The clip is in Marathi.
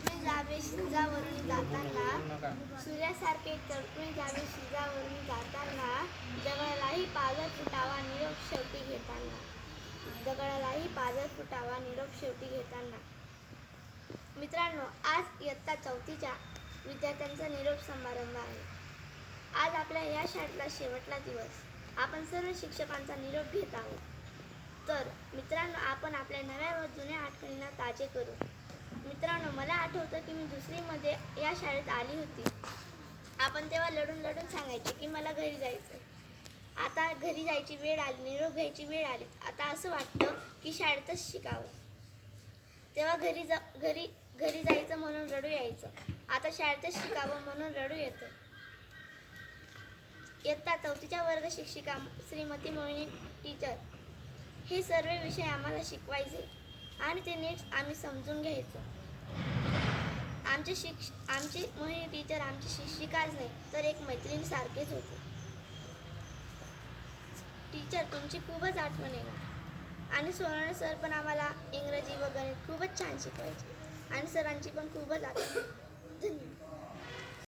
जावे जाताना सूर्यासारखे जावे जाताना पाजर फुटावा निरोप शेवटी घेताना. पाजर फुटावा निरोप शेवटी घेताना. मित्रांनो आज इयत्ता चौथीच्या विद्यार्थ्यांचा निरोप समारंभ आहे. आज आपल्या या शाळेतला शेवटला दिवस. आपण सर्व शिक्षकांचा निरोप घेत आहोत. तर मित्रांनो आपण आपल्या नव्या व जुन्या आठवणींना ताजे करू. आठवतं की मी दुसरीमध्ये या शाळेत आली होती. आपण तेव्हा लढून लढून सांगायचे की मला घरी जायचं आता घरी जायची वेळ आली निरोप घ्यायची वेळ आली. आता असं वाटतं की शाळेतच शिकावं. तेव्हा घरी जा घरी घरी जायचं म्हणून रडू यायचं. आता शाळेतच शिकावं म्हणून रडू येतं. इयत्ता चौथीच्या वर्ग शिक्षिका श्रीमती मोहिनी टीचर. हे सर्व विषय आम्हाला शिकवायचे आणि ते नीट आम्ही समजून घ्यायचो. आमचे शिक्ष आमची मोहिनी टीचर आमची शिक्षिकाच नाही तर एक मैत्रिणीसारखेच होते. टीचर तुमची खूपच आठवण येणार आणि सोनाने सर पण आम्हाला इंग्रजी व गणित खूपच छान शिकवायचे. आणि सरांची पण खूपच आठवण